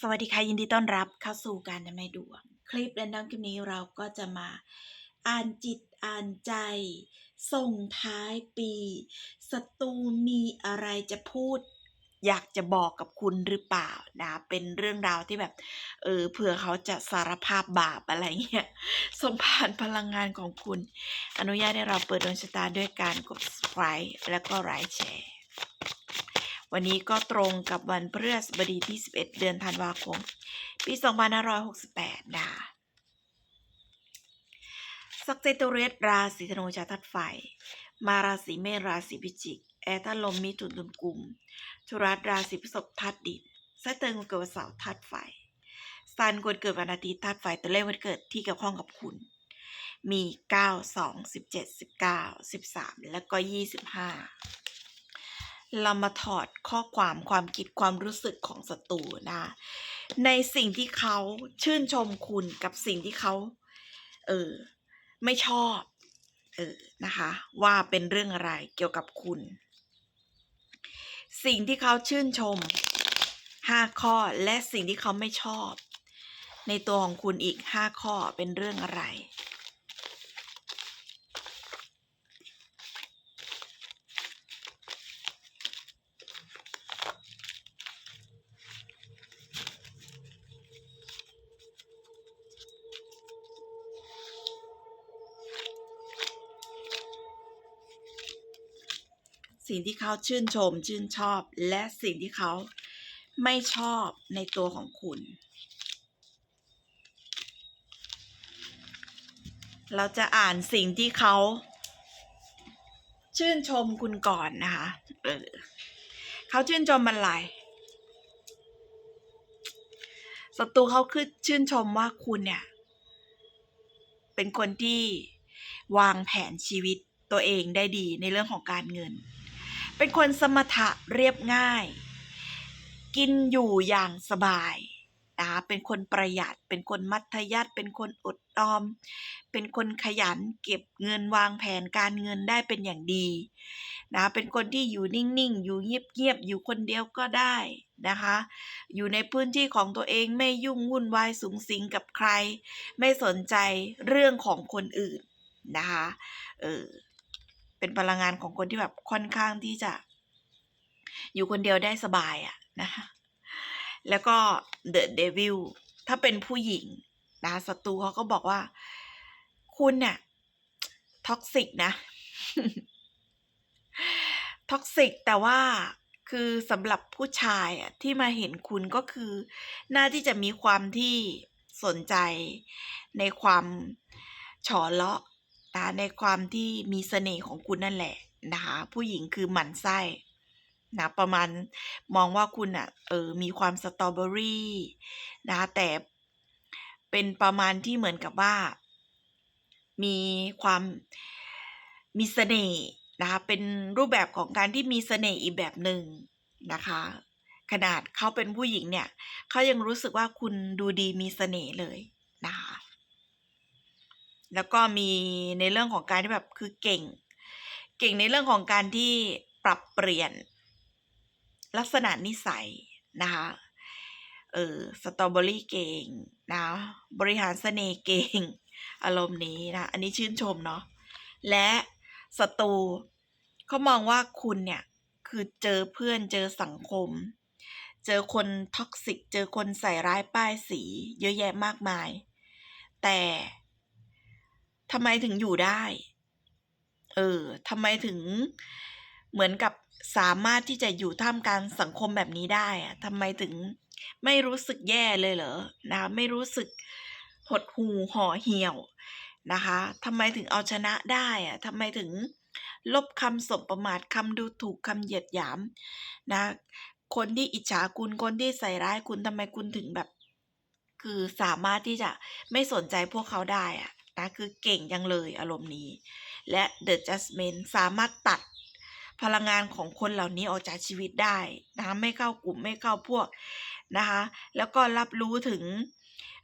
สวัสดีค่ะยินดีต้อนรับเข้าสู่การทำนายดวง คลิปและน้องคลิปนี้เราก็จะมาอ่านจิตอ่านใจ ส่งท้ายปีศัตรูมีอะไรจะพูด อยากจะบอกกับคุณหรือเปล่านะเป็นเรื่องราวที่แบบเออเผื่อเขาจะสารภาพบาปอะไรเงี้ยส่งผ่านพลังงานของคุณ อนุญาตให้เราเปิดดวงชะตาด้วยการกด subscribe แล้วก็ไลค์แชร์ วันนี้ก็ตรงกับวันพฤหัสบดีที่ 11 เดือนธันวาคม ปี 2568นะสักเจตุเรสราศีธนูชาวธาตุไฟ มาราศีเมษราศีพิจิก แอร์ธาตุลมมิถุนตุลกุมธุรัสราศีพฤษภธาตุดินไส้เติงคนเกิดวันเสาร์ธาตุไฟซันคนเกิดวันอาทิตย์ธาตุไฟตัวเลขวันเกิดที่เกี่ยวข้องกับคุณ มี 9 2 17 19 13 แล้วก็ 25 เรามาถอดข้อความความคิดความรู้สึกของศัตรูนะในสิ่งที่เขาชื่นชมคุณกับสิ่งที่เขา เออ ไม่ชอบ เออ นะคะ ว่าเป็นเรื่องอะไรเกี่ยวกับคุณ สิ่งที่เขาชื่นชมห้าข้อและสิ่งที่เขาไม่ชอบ ในตัวของคุณอีกห้าข้อเป็นเรื่องอะไร สิ่งที่เขาชื่นชมชื่นชอบ และสิ่งที่เขาไม่ชอบในตัวของคุณ เราจะอ่านสิ่งที่เขา ชื่นชมคุณก่อนนะคะเขาชื่นชมอะไรศัตรูเขาคือชื่นชมว่าคุณเนี่ย เป็นคนที่วางแผนชีวิตตัวเองได้ดีในเรื่องของการเงิน เป็นคนสมถะเรียบง่าย กินอยู่อย่างสบายนะเป็นคนประหยัด เป็นคนมัธยัติเป็นคนอดออม เป็นคนขยันเก็บเงินวางแผนการเงินได้เป็นอย่างดีนะเป็นคนที่อยู่นิ่งๆ อยู่เงียบๆ อยู่คนเดียวก็ได้นะคะ อยู่ในพื้นที่ของตัวเองไม่ยุ่งวุ่นวายสูงสิงกับใคร ไม่สนใจเรื่องของคนอื่นนะคะ เออ เป็นพลังงานของคนที่แบบค่อนข้างที่จะ อยู่คนเดียวได้สบายอะนะคะแล้วก็ The Devil ถ้าเป็นผู้หญิงนะศัตรูเขาก็บอกว่า คุณเนี่ยท็อกซิกนะท็อกซิกแต่ว่าคือสำหรับผู้ชายอะที่มาเห็นคุณก็คือน่าที่จะมีความที่สนใจในความฉอเลาะ นะในความที่มีเสน่ห์ของคุณนั่นแหละนะคะผู้หญิงคือหมันไส้นะประมาณมองว่าคุณอะเออมีความสตรอเบอรี่นะแต่เป็นประมาณที่เหมือนกับว่า มีความมีเสน่ห์นะคะเป็นรูปแบบของการที่มีเสน่ห์อีกแบบหนึ่งนะคะ ขนาดเขาเป็นผู้หญิงเนี่ยเขายังรู้สึกว่าคุณดูดีมีเสน่ห์เลยนะคะ แล้วก็มีในเรื่องของการที่แบบคือเก่ง เก่งในเรื่องของการที่ปรับเปลี่ยน ลักษณะนิสัยนะคะเออสตรอเบอรี่เก่งนะบริหารเสน่ห์เก่ง อารมณ์นี้นะ อันนี้ชื่นชมเนาะและศัตรูเขามองว่าคุณเนี่ย คือเจอเพื่อนเจอสังคม เจอคนท็อกซิก เจอคนใส่ร้ายป้ายสี เยอะแยะมากมาย แต่ ทำไมถึงอยู่ได้ เออทำไมถึงเหมือนกับสามารถที่จะอยู่ท่ามกลางสังคมแบบนี้ได้อะทำไมถึงไม่รู้สึกแย่เลยเหรอนะไม่รู้สึกหดหูห่อเหี่ยวนะคะทำไมถึงเอาชนะได้อะทำไมถึงลบคำสบประมาทคำดูถูกคำเหยียดหยามนะคนที่อิจฉาคุณคนที่ใส่ร้ายคุณทำไมคุณถึงแบบ คือสามารถที่จะไม่สนใจพวกเขาได้อะ นะคือเก่งยังเลยอารมณ์นี้ และ The Judgment สามารถตัดพลังงานของคนเหล่านี้ออกจากชีวิตได้นะคะไม่เข้ากลุ่มไม่เข้าพวกนะคะแล้วก็รับรู้ถึง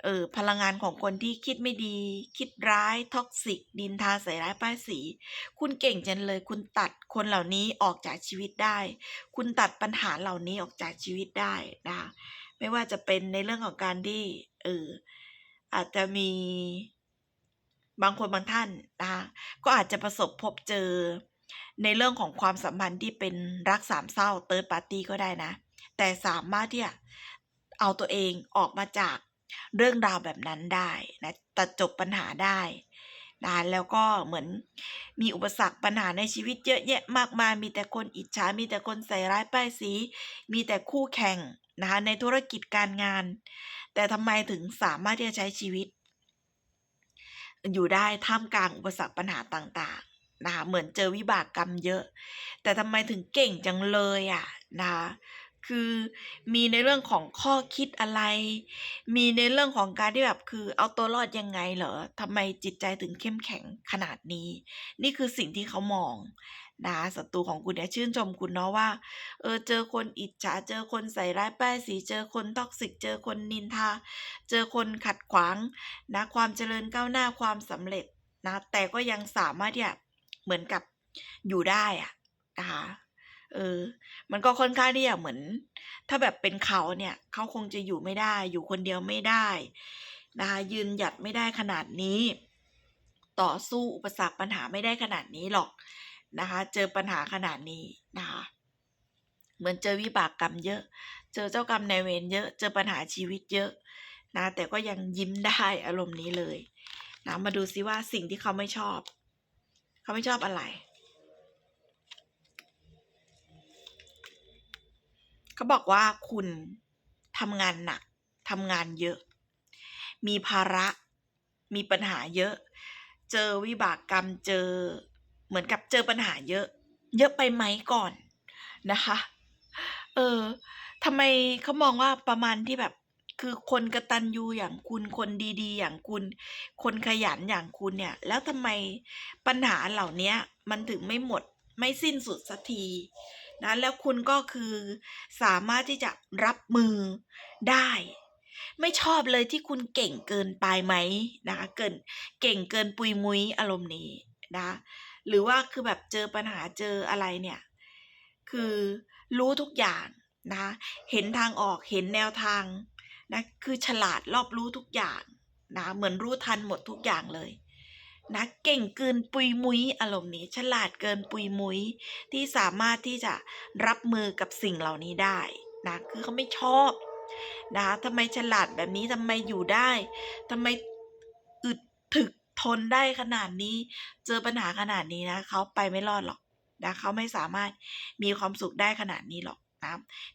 เออพลังงานของคนที่คิดไม่ดี คิดร้ายท็อกซิก ดินทาใส่ร้ายป้ายสี คุณเก่งจังเลย คุณตัดคนเหล่านี้ออกจากชีวิตได้ คุณตัดปัญหาเหล่านี้ออกจากชีวิตได้นะคะไม่ว่าจะเป็นในเรื่องของการที่เอออาจจะมี บางคนบางท่านนะคะก็อาจจะประสบพบเจอในเรื่องของความสัมพันธ์ที่เป็นรักสามเศร้า third party ก็ได้นะ แต่สามารถที่จะเอาตัวเองออกมาจากเรื่องราวแบบนั้นได้นะตัดจบปัญหาได้นะแล้วก็เหมือนมีอุปสรรคปัญหาในชีวิตเยอะแยะมากมาย มีแต่คนอิจฉา มีแต่คนใส่ร้ายป้ายสี มีแต่คู่แข่งนะคะในธุรกิจการงาน แต่ทำไมถึงสามารถที่จะใช้ชีวิต อยู่ได้ท่ามกลางอุปสรรคปัญหาต่างๆนะคะเหมือนเจอวิบากกรรมเยอะ แต่ทำไมถึงเก่งจังเลยอะนะคะคือมีในเรื่องของข้อคิดอะไร มีในเรื่องของการที่แบบคือเอาตัวรอดยังไงเหรอทำไมจิตใจถึงเข้มแข็งขนาดนี้ นี่คือสิ่งที่เขามอง นะคะศัตรูของคุณเนี่ยชื่นชมคุณเนาะว่า เออเจอคนอิจฉาเจอคนใส่ร้ายป้ายสีเจอคน toxic เจอคนนินทา เจอคนขัดขวางนะความเจริญก้าวหน้าความสำเร็จนะแต่ก็ยังสามารถที่จะเหมือนกับอยู่ได้อะนะคะเออ มันก็ค่อนข้างที่จะเหมือน ถ้าแบบเป็นเขาเนี่ยเขาคงจะอยู่ไม่ได้ อยู่คนเดียวไม่ได้นะคะยืนหยัดไม่ได้ขนาดนี้ ต่อสู้อุปสรรคปัญหาไม่ได้ขนาดนี้หรอก นะคะ เจอปัญหาขนาดนี้นะคะ เหมือนเจอวิบากกรรมเยอะ เจอเจ้ากรรมนายเวรเยอะ เจอปัญหาชีวิตเยอะนะ แต่ก็ยังยิ้มได้อารมณ์นี้เลยนะ มาดูซิว่าสิ่งที่เขาไม่ชอบ เขาไม่ชอบอะไรเขาบอกว่าคุณทำงานหนักทำงานเยอะ มีภาระ มีปัญหาเยอะ เจอวิบากกรรม เจอ เหมือนกับเจอปัญหาเยอะ เยอะไปไหมก่อนนะคะ เออทำไมเขามองว่าประมาณที่แบบ คือคนกระตัญญูอย่างคุณคนดีๆ อย่างคุณ คนขยันอย่างคุณเนี่ย แล้วทำไมปัญหาเหล่านี้มันถึงไม่หมดไม่สิ้นสุดสักทีนะแล้วคุณก็คือสามารถที่จะรับมือได้ ไม่ชอบเลยที่คุณเก่งเกินไปไหมนะคะเกินเก่งเกินปุยมุยอารมณ์นี้นะ หรือว่าคือแบบเจอปัญหาเจออะไรเนี่ย คือรู้ทุกอย่างนะเห็นทางออกเห็นแนวทางนะคือฉลาดรอบรู้ทุกอย่างนะเหมือนรู้ทันหมดทุกอย่างเลยนะเก่งเกินปุยมุ้ยอารมณ์นี้ ฉลาดเกินปุยมุ้ยที่สามารถที่จะรับมือกับสิ่งเหล่านี้ได้นะคือเขาไม่ชอบนะคะทำไมฉลาดแบบนี้ทำไมอยู่ได้ทำไมอึดถึก ทนได้ขนาดนี้ เจอปัญหาขนาดนี้นะเขาไปไม่รอดหรอกนะเขาไม่สามารถมีความสุขได้ขนาดนี้หรอกนะ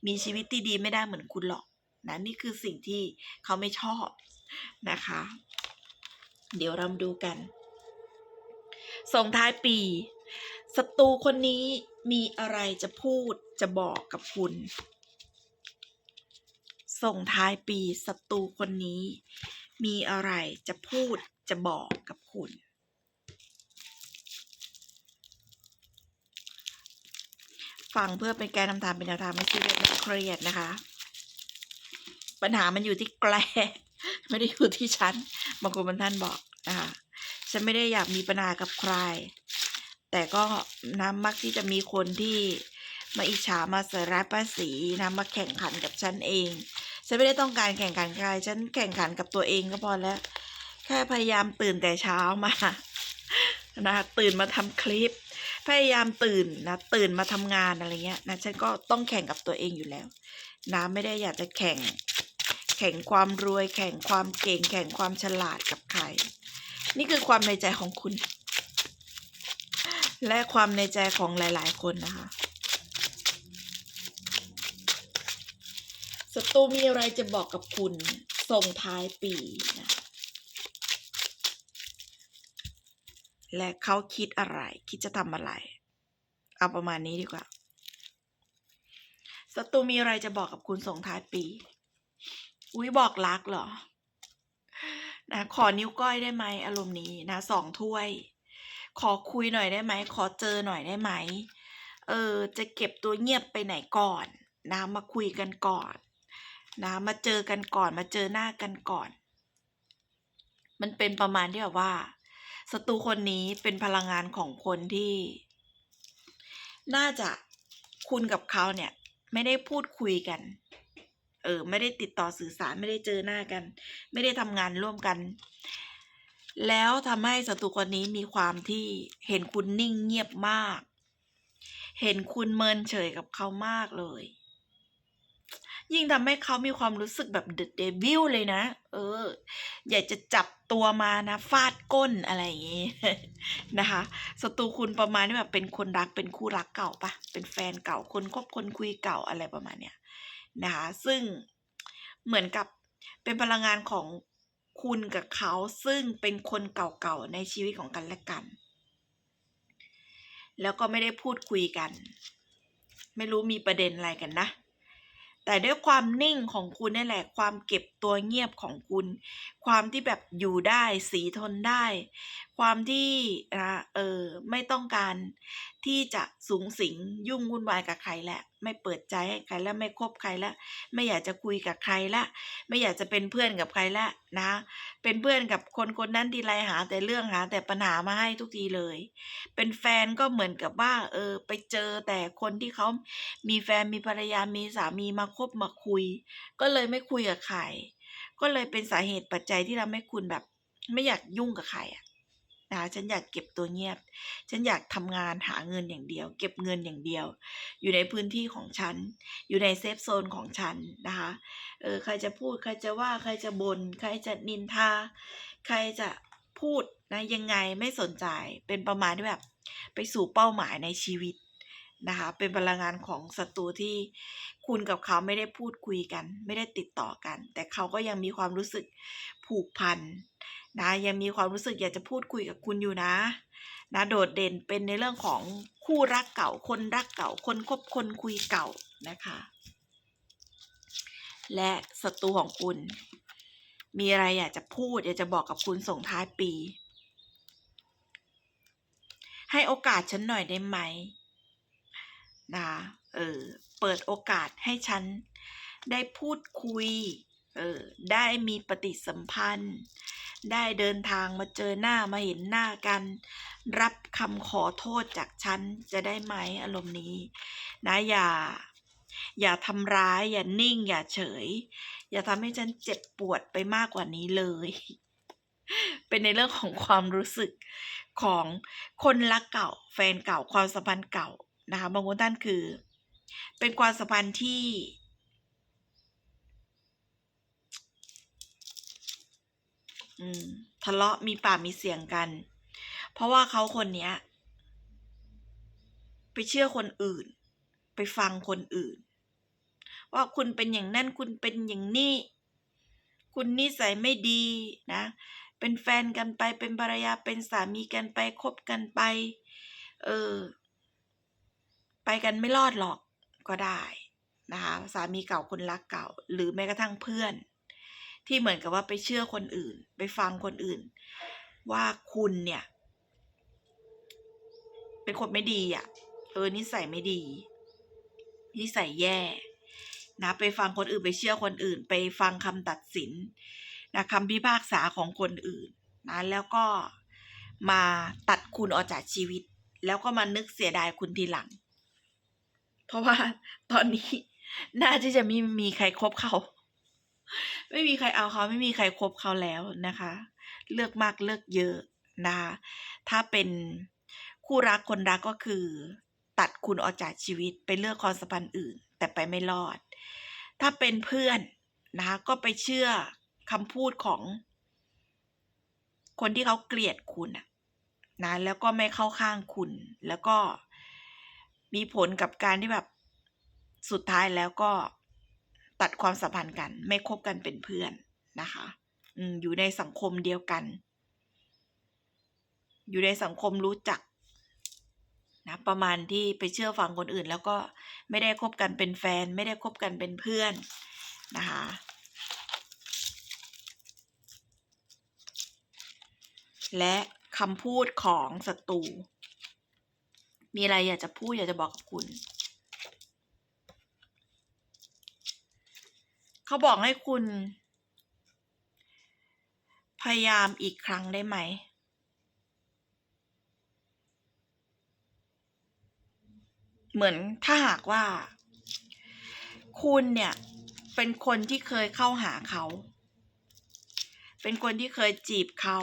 มีชีวิตที่ดีไม่ได้เหมือนคุณหรอกนะนี่คือสิ่งที่เขาไม่ชอบนะคะ เดี๋ยวเราดูกัน ส่งท้ายปีศัตรูคนนี้มีอะไรจะพูดจะบอกกับคุณ ส่งท้ายปีศัตรูคนนี้ มีอะไรจะพูด จะบอกกับคุณ ฟังเพื่อเป็นแการนำทางเป็นแนวทางไม่ซีเรียสไม่เครียดนะคะ ปัญหามันอยู่ที่แกลไม่ได้อยู่ที่ฉันบางคนบางท่านบอกนะคะฉันไม่ได้อยากมีปัญหากับใคร แต่ก็นะมักที่จะมีคนที่มาอิจฉามาใส่ร้ายป้าสีนะมาแข่งขันกับฉันเอง ฉันไม่ได้ต้องการแข่งขันใคร ฉันแข่งขันกับตัวเองก็พอแล้ว แค่พยายามตื่นแต่เช้ามานะตื่นมาทำคลิป พยายามตื่นนะตื่นมาทำงานอะไรเงี้ยนะฉันก็ต้องแข่งกับตัวเองอยู่แล้ว นะไม่ได้อยากจะแข่ง แข่งความรวย แข่งความเก่ง แข่งความฉลาดกับใคร นี่คือความในใจของคุณ และความในใจของหลาย ๆ คนนะคะศัตรูมีอะไรจะบอกกับคุณส่งท้ายปีนะ และเขาคิดอะไร คิดจะทำอะไร เอาประมาณนี้ดีกว่าศัตรูมีอะไรจะบอกกับคุณส่งท้ายปี อุ้ยบอกรักเหรอ นะขอนิ้วก้อยได้ไหมอารมณ์นี้นะสองถ้วย ขอคุยหน่อยได้ไหม ขอเจอหน่อยได้ไหม เออ จะเก็บตัวเงียบไปไหนก่อน นะมาคุยกันก่อน นะมาเจอกันก่อน มาเจอหน้ากันก่อน มันเป็นประมาณที่แบบว่า ศัตรูคนนี้เป็นพลังงานของคนที่ น่าจะคุณกับเขาเนี่ย ไม่ได้พูดคุยกัน เออ ไม่ได้ติดต่อสื่อสารไม่ได้เจอหน้ากัน ไม่ได้ทำงานร่วมกัน แล้วทำให้ศัตรูคนนี้มีความที่เห็นคุณนิ่งเงียบมาก เห็นคุณเมินเฉยกับเขามากเลย ยิ่งทำให้เขามีความรู้สึกแบบเดอะเดวิลเลยนะ เออ อยากจะจับตัวมานะฟาดก้นอะไรอย่างงี้นะคะศัตรูคุณประมาณที่แบบเป็นคนรักเป็นคู่รักเก่าปะเป็นแฟนเก่าคนคบคนคุยเก่าอะไรประมาณเนี้ยนะคะซึ่งเหมือนกับเป็นพลังงานของคุณกับเขาซึ่งเป็นคนเก่าๆในชีวิตของกันและกัน แล้วก็ไม่ได้พูดคุยกัน ไม่รู้มีประเด็นอะไรกันนะ แต่ด้วยความนิ่งของคุณนี่แหละ ความเก็บตัวเงียบของคุณ ความที่แบบอยู่ได้สีทนได้ ความที่นะเออไม่ต้องการที่จะสูงสิงยุ่งวุ่นวายกับใครแหละไม่เปิดใจให้ใครแล้วไม่คบใครแล้วไม่อยากจะคุยกับใครละ ไม่อยากจะเป็นเพื่อนกับใครละนะ เป็นเพื่อนกับคนคนนั้นทีไรหา แต่เรื่องหาแต่ปัญหามาให้ทุกทีเลย เป็นแฟนก็เหมือนกับว่า เออ ไปเจอแต่คนที่เขามีแฟนมีภรรยามีสามีมาคบมาคุย ก็เลยไม่คุยกับใครก็เลยเป็นสาเหตุปัจจัยที่ทำให้คุณแบบ ไม่อยากยุ่งกับใครอะ นะคะฉันอยากเก็บตัวเงียบ ฉันอยากทำงานหาเงินอย่างเดียว เก็บเงินอย่างเดียว อยู่ในพื้นที่ของฉัน อยู่ในเซฟโซนของฉันนะคะเออใครจะพูดใครจะว่าใครจะบน่นใครจะนินทา ใครจะพูดนะยังไงไม่สนใจเป็นประมาณที่แบบ ไปสู่เป้าหมายในชีวิตนะคะเป็นพลังงานของศัตรูที่คุณกับเขาไม่ได้พูดคุยกัน ไม่ได้ติดต่อกัน แต่เขาก็ยังมีความรู้สึกผูกพัน นะยังมีความรู้สึกอยากจะพูดคุยกับคุณอยู่นะนะโดดเด่นเป็นในเรื่องของคู่รักเก่าคนรักเก่าคนคบคนคุยเก่านะคะ และศัตรูของคุณ มีอะไรอยากจะพูดอยากจะบอกกับคุณส่งท้ายปี ให้โอกาสฉันหน่อยได้ไหมนะเออเปิดโอกาสให้ฉันได้พูดคุย เออได้มีปฏิสัมพันธ์ ได้เดินทางมาเจอหน้ามาเห็นหน้ากัน รับคำขอโทษจากฉันจะได้ไหมอารมณ์นี้ นะอย่า อย่าทำร้าย อย่านิ่ง อย่าเฉย อย่าทำให้ฉันเจ็บปวดไปมากกว่านี้เลย เป็นในเรื่องของความรู้สึกของคนรักเก่า แฟนเก่าความสัมพันธ์เก่านะคะบางคนท่านคือ เป็นความสัมพันธ์ที่ อืม ทะเลาะมีปากมีเสียงกัน เพราะว่าเขาคนเนี้ย ไปเชื่อคนอื่น ไปฟังคนอื่น ว่าคุณเป็นอย่างนั่นคุณเป็นอย่างนี้คุณนิสัยไม่ดีนะ เป็นแฟนกันไปเป็นภรรยาเป็นสามีกันไปคบกันไป เออ ไปกันไม่รอดหรอกก็ได้นะคะสามีเก่าคนรักเก่า หรือแม้กระทั่งเพื่อน ที่เหมือนกับว่าไปเชื่อคนอื่น ไปฟังคนอื่น ว่าคุณเนี่ย เป็นคนไม่ดีอะเออนิสัยไม่ดี นิสัยแย่นะไปฟังคนอื่นไปเชื่อคนอื่น ไปฟังคำตัดสินนะคำพิพากษาของคนอื่นนะแล้วก็มาตัดคุณออกจากชีวิต แล้วก็มานึกเสียดายคุณทีหลัง เพราะว่าตอนนี้ น่าที่จะม่มีใครครบเขา ไม่มีใครเอาเขาไม่มีใครครบเขาแล้วนะคะ เลือกมากเลือกเยอะนะคะถ้าเป็นคู่รักคนรักก็คือ ตัดคุณออกจากชีวิตไปเลือกความสัมพันธ์อื่น แต่ไปไม่รอด ถ้าเป็นเพื่อนนะคะก็ไปเชื่อคำพูดของคนที่เขาเกลียดคุณนะแล้วก็ไม่เข้าข้างคุณ แล้วก็มีผลกับการที่แบบสุดท้ายแล้วก็ ตัดความสัมพันธ์กัน ไม่คบกันเป็นเพื่อนนะคะอยู่ในสังคมเดียวกัน อยู่ในสังคมรู้จักนะประมาณที่ไปเชื่อฟังคนอื่น แล้วก็ไม่ได้คบกันเป็นแฟน ไม่ได้คบกันเป็นเพื่อนนะคะและคำพูดของศัตรูมีอะไรอยากจะพูดอยากจะบอกกับคุณ เขาบอกให้คุณ พยายามอีกครั้งได้ไหม เหมือนถ้าหากว่า คุณเนี่ย เป็นคนที่เคยเข้าหาเขา เป็นคนที่เคยจีบเขา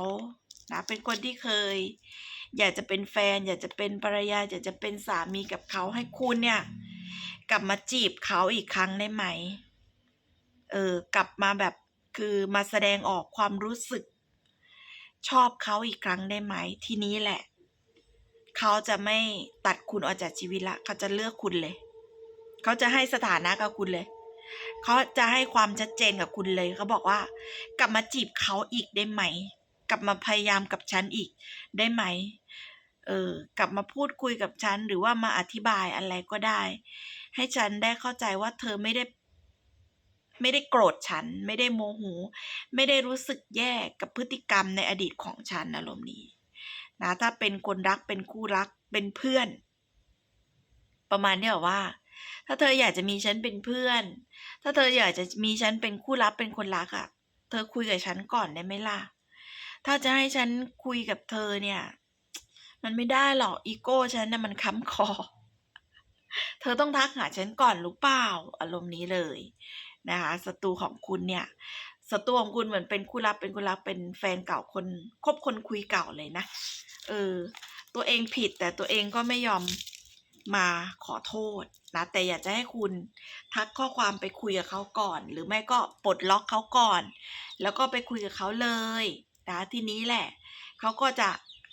นะ เป็นคนที่เคย อยากจะเป็นแฟน อยากจะเป็นภรรยา อยากจะเป็นสามีกับเขาให้คุณเนี่ย กลับมาจีบเขาอีกครั้งได้ไหม เออกลับมาแบบคือมาแสดงออกความรู้สึก ชอบเขาอีกครั้งได้ไหม ทีนี้แหละ เขาจะไม่ตัดคุณออกจากชีวิตละเขาจะเลือกคุณเลย เขาจะให้สถานะกับคุณเลย เขาจะให้ความชัดเจนกับคุณเลย เขาบอกว่า กลับมาจีบเขาอีกได้ไหม กลับมาพยายามกับฉันอีกได้ไหมเออกลับมาพูดคุยกับฉันหรือว่ามาอธิบายอะไรก็ได้ ให้ฉันได้เข้าใจว่าเธอไม่ได้ ไม่ได้โกรธฉัน ไม่ได้โมโหไม่ได้รู้สึกแย่กับพฤติกรรมในอดีตของฉันอารมณ์นี้นะถ้าเป็นคนรักเป็นคู่รักเป็นเพื่อน ประมาณที่แบบว่า ถ้าเธออยากจะมีฉันเป็นเพื่อน ถ้าเธออยากจะมีฉันเป็นคู่รักเป็นคนรักอะ่ะ เธอคุยกับฉันก่อนได้ไหมล่ะ ถ้าจะให้ฉันคุยกับเธอเนี่ย มันไม่ได้หรอกอีโก้ฉันน่ะมันค้ำคอ เธอต้องทักหาฉันก่อนหรือเปล่าอารมณ์นี้เลย นะคะศัตรูของคุณเนี่ยศัตรูของคุณเหมือนเป็นคู่รักเป็นคู่รักเป็นแฟนเก่าคนคบคนคุยเก่าเลยนะเออตัวเองผิดแต่ตัวเองก็ไม่ยอมมาขอโทษนะแต่อยากจะให้คุณทักข้อความไปคุยกับเขาก่อน หรือไม่ก็ปลดล็อกเขาก่อน แล้วก็ไปคุยกับเขาเลยนะทีนี้แหละเขาก็จะ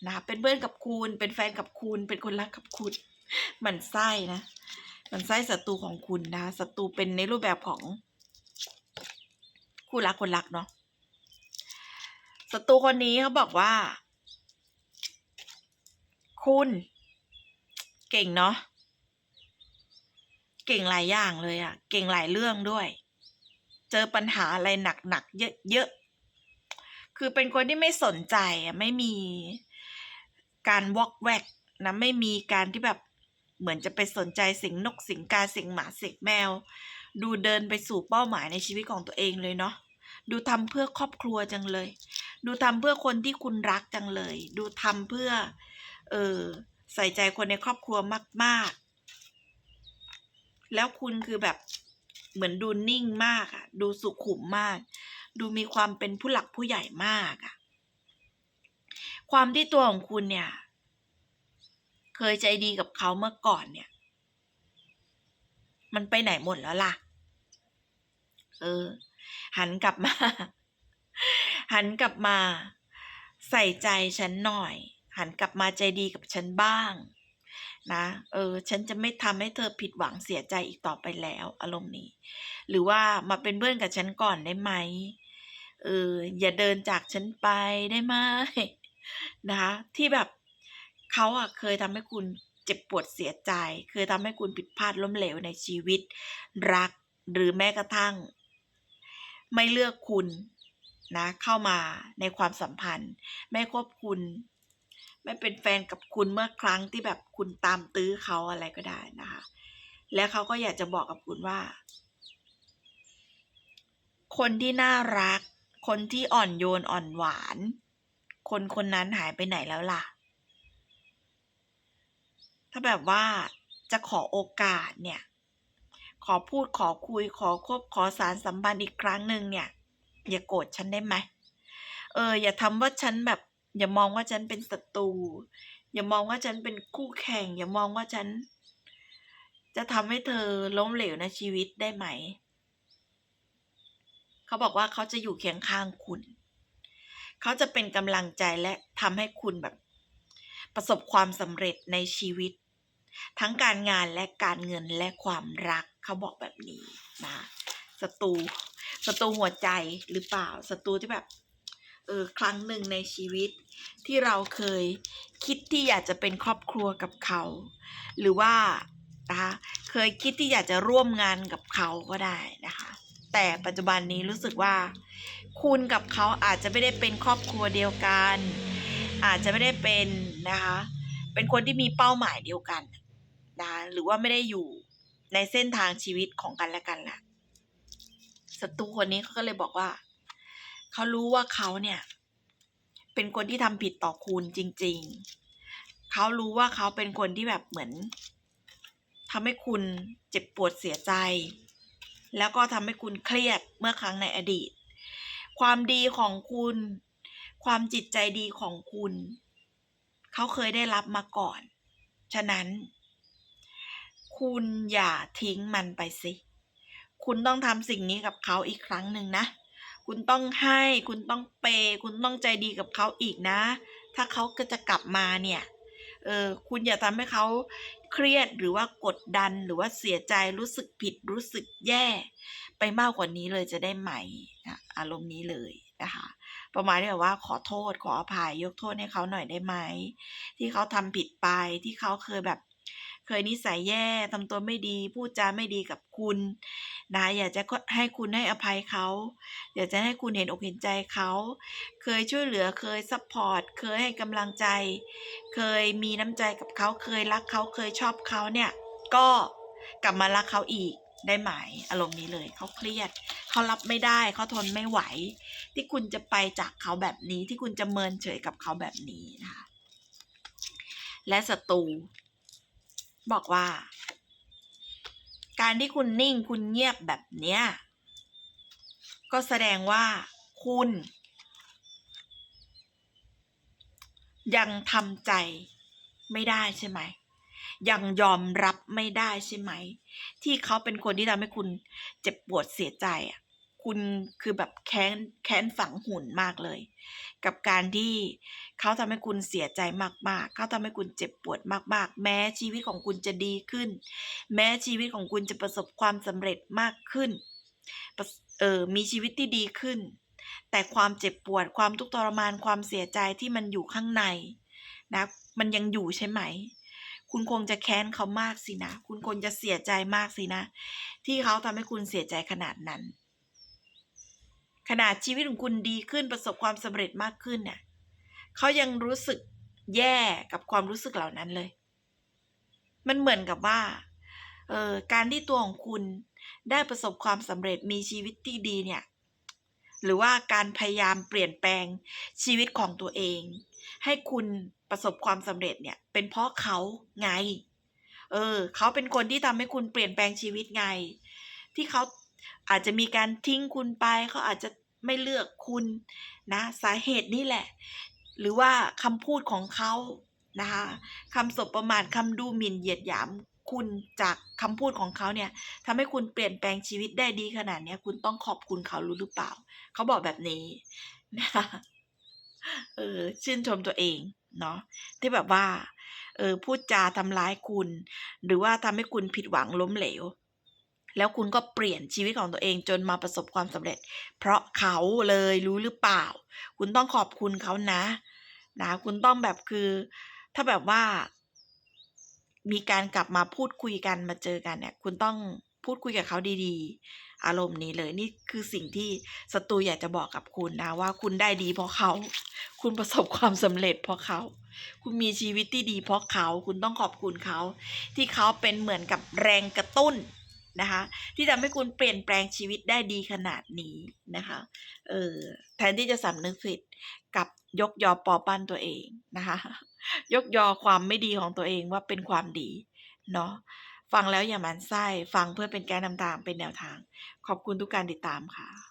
นะเป็นเพื่อนกับคุณเป็นแฟนกับคุณ เป็นคนรักกับคุณหมันไส้นะหมันไส้ศัตรูของคุณนะศัตรูเป็นในรูปแบบของ คู่รักคนรักเนาะศัตรูคนนี้เขาบอกว่า คุณเก่งเนาะเก่งหลายอย่างเลยอะเก่งหลายเรื่องด้วย เจอปัญหาอะไรหนักๆเยอะๆคือเป็นคนที่ไม่สนใจอะไม่มีการวอกแวกนะไม่มีการที่แบบเหมือนจะไปสนใจสิ่งนกสิ่งกาสิ่งหมาสิ่งแมว ดูเดินไปสู่เป้าหมายในชีวิตของตัวเองเลยเนาะ ดูทำเพื่อครอบครัวจังเลย ดูทำเพื่อคนที่คุณรักจังเลย ดูทำเพื่อ เออใส่ใจคนในครอบครัวมาก ๆ แล้วคุณคือแบบเหมือนดูนิ่งมากอะดูสุขุมมาก ดูมีความเป็นผู้หลักผู้ใหญ่มากอะความที่ตัวของคุณเนี่ย เคยใจดีกับเขาเมื่อก่อนเนี่ย มันไปไหนหมดแล้วล่ะ เออ หันกลับมา หันกลับมา ใส่ใจฉันหน่อย หันกลับมาใจดีกับฉันบ้าง นะ เออ ฉันจะไม่ทำให้เธอผิดหวังเสียใจอีกต่อไปแล้ว อารมณ์นี้ หรือว่ามาเป็นเพื่อนกับฉันก่อนได้ไหมเออ อย่าเดินจากฉันไปได้ไหมนะคะที่แบบเขาอะเคยทำให้คุณเจ็บปวดเสียใจ เคยทำให้คุณผิดพลาดล้มเหลวในชีวิต รักหรือแม้กระทั่ง ไม่เลือกคุณนะเข้ามาในความสัมพันธ์ ไม่คบคุณ ไม่เป็นแฟนกับคุณเมื่อครั้งที่แบบคุณตามตื้อเขาอะไรก็ได้นะคะ และเขาก็อยากจะบอกกับคุณว่า คนที่น่ารัก คนที่อ่อนโยนอ่อนหวาน คนคนนั้นหายไปไหนแล้วล่ะ ถ้าแบบว่าจะขอโอกาสเนี่ย ขอพูดขอคุยขอคบขอสารสัมพันธ์อีกครั้งหนึ่งเนี่ย อย่าโกรธฉันได้ไหมเออ อย่าทำว่าฉันแบบ อย่ามองว่าฉันเป็นศัตรูอย่ามองว่าฉันเป็นคู่แข่ง อย่ามองว่าฉัน จะทำให้เธอล้มเหลวในชีวิตได้ไหม เขาบอกว่าเขาจะอยู่เคียงข้างคุณ เขาจะเป็นกำลังใจและทำให้คุณแบบ ประสบความสำเร็จในชีวิต ทั้งการงานและการเงินและความรัก เขาบอกแบบนี้นะศัตรูศัตรูหัวใจหรือเปล่าศัตรูที่แบบเออครั้งหนึ่งในชีวิตที่เราเคยคิดที่อยากจะเป็นครอบครัวกับเขา หรือว่านะคะเคยคิดที่อยากจะร่วมงานกับเขาก็ได้นะคะแต่ปัจจุบันนี้รู้สึกว่า คุณกับเขาอาจจะไม่ได้เป็นครอบครัวเดียวกัน อาจจะไม่ได้เป็นนะคะเป็นคนที่มีเป้าหมายเดียวกันนะคะหรือว่าไม่ได้อยู่ ในเส้นทางชีวิตของกันและกันแหละศัตรูคนนี้เขาก็เลยบอกว่า เขารู้ว่าเขาเนี่ย เป็นคนที่ทำผิดต่อคุณจริง ๆ เขารู้ว่าเขาเป็นคนที่แบบเหมือนทำให้คุณเจ็บปวดเสียใจ แล้วก็ทำให้คุณเครียดเมื่อครั้งในอดีต ความดีของคุณ ความจิตใจดีของคุณ เขาเคยได้รับมาก่อน ฉะนั้น คุณอย่าทิ้งมันไปสิ คุณต้องทำสิ่งนี้กับเขาอีกครั้งหนึ่งนะ คุณต้องให้ คุณต้องเป คุณต้องใจดีกับเขาอีกนะ ถ้าเขาก็จะกลับมาเนี่ย เออ คุณอย่าทำให้เขาเครียดหรือว่ากดดันหรือว่าเสียใจรู้สึกผิดรู้สึกแย่ ไปมากกว่านี้เลยจะได้ไหมนะอารมณ์นี้เลยนะคะประมาณที่แบบว่าขอโทษขออภัยยกโทษให้เขาหน่อยได้ไหมที่เขาทำผิดไปที่เขาเคยแบบ เคยนิสัยแย่ทำตัวไม่ดี พูดจาไม่ดีกับคุณนะอยากจะให้คุณให้อภัยเขาอยากจะให้คุณเห็นอกเห็นใจเขาเคยช่วยเหลือเคยซัพพอร์ตเคยให้กำลังใจ เคยมีน้ำใจกับเขาเคยรักเขาเคยชอบเขาเนี่ยก็กลับมารักเขาอีกได้ไหมอารมณ์นี้เลยเขาเครียดเขารับไม่ได้เขาทนไม่ไหว ที่คุณจะไปจากเขาแบบนี้ที่คุณจะเมินเฉยกับเขาแบบนี้นะคะและศัตรู บอกว่า การที่คุณนิ่งคุณเงียบแบบเนี้ย ก็แสดงว่าคุณ ยังทำใจไม่ได้ใช่ไหม ยังยอมรับไม่ได้ใช่ไหม ที่เขาเป็นคนที่ทำให้คุณเจ็บปวดเสียใจอะ คุณคือแบบแค้นแค้นฝังหุ่นมากเลย กับการที่เขาทำให้คุณเสียใจมากๆ เขาทำให้คุณเจ็บปวดมากๆ แม้ชีวิตของคุณจะดีขึ้น แม้ชีวิตของคุณจะประสบความสำเร็จมากขึ้นเออมีชีวิตที่ดีขึ้น แต่ความเจ็บปวดความทุกข์ทรมานความเสียใจที่มันอยู่ข้างในนะมันยังอยู่ใช่ไหม คุณคงจะแค้นเขามากสินะ คุณคงจะเสียใจมากสินะ ที่เขาทำให้คุณเสียใจขนาดนั้น ขนาดชีวิตของคุณดีขึ้นประสบความสำเร็จมากขึ้นเนี่ยเขายังรู้สึกแย่กับความรู้สึกเหล่านั้นเลย มันเหมือนกับว่าเออการที่ตัวของคุณได้ประสบความสำเร็จมีชีวิตที่ดีเนี่ยหรือว่าการพยายามเปลี่ยนแปลงชีวิตของตัวเอง ให้คุณประสบความสำเร็จเนี่ย เป็นเพราะเขาไง เออ เขาเป็นคนที่ทำให้คุณเปลี่ยนแปลงชีวิตไง ที่เขาอาจจะมีการทิ้งคุณไป เขาอาจจะ ไม่เลือกคุณนะสาเหตุนี่แหละ หรือว่าคำพูดของเขานะคะคำสบประมาทคำดูหมิ่นเหยียดหยามคุณจากคำพูดของเขาเนี่ยทำให้คุณเปลี่ยนแปลงชีวิตได้ดีขนาดนี้คุณต้องขอบคุณเขารู้หรือเปล่า เขาบอกแบบนี้นะคะเออชื่นชมตัวเองเนาะที่แบบว่าเออพูดจาทำร้ายคุณ หรือว่าทำให้คุณผิดหวังล้มเหลว แล้วคุณก็เปลี่ยนชีวิตของตัวเองจนมาประสบความสำเร็จ เพราะเขาเลยรู้หรือเปล่า คุณต้องขอบคุณเขานะนะ คุณต้องแบบคือ ถ้าแบบว่า มีการกลับมาพูดคุยกันมาเจอกันเนี่ย คุณต้องพูดคุยกับเขาดีๆ อารมณ์นี้เลยนี่คือสิ่งที่ศัตรูอยากจะบอกกับคุณนะว่าคุณได้ดีเพราะเขา คุณประสบความสำเร็จเพราะเขา คุณมีชีวิตที่ดีเพราะเขา คุณต้องขอบคุณเขา ที่เขาเป็นเหมือนกับแรงกระตุ้น นะคะ ที่ทำให้คุณเปลี่ยนแปลงชีวิตได้ดีขนาดนี้นะคะเออแทนที่จะสำนึกผิดกับยกยอปอปั้นตัวเองนะคะ ยกยอความไม่ดีของตัวเองว่าเป็นความดีเนาะฟังแล้วอย่ามันไส้ ฟังเพื่อเป็นแก้นำทางเป็นแนวทาง ขอบคุณทุกการติดตามค่ะ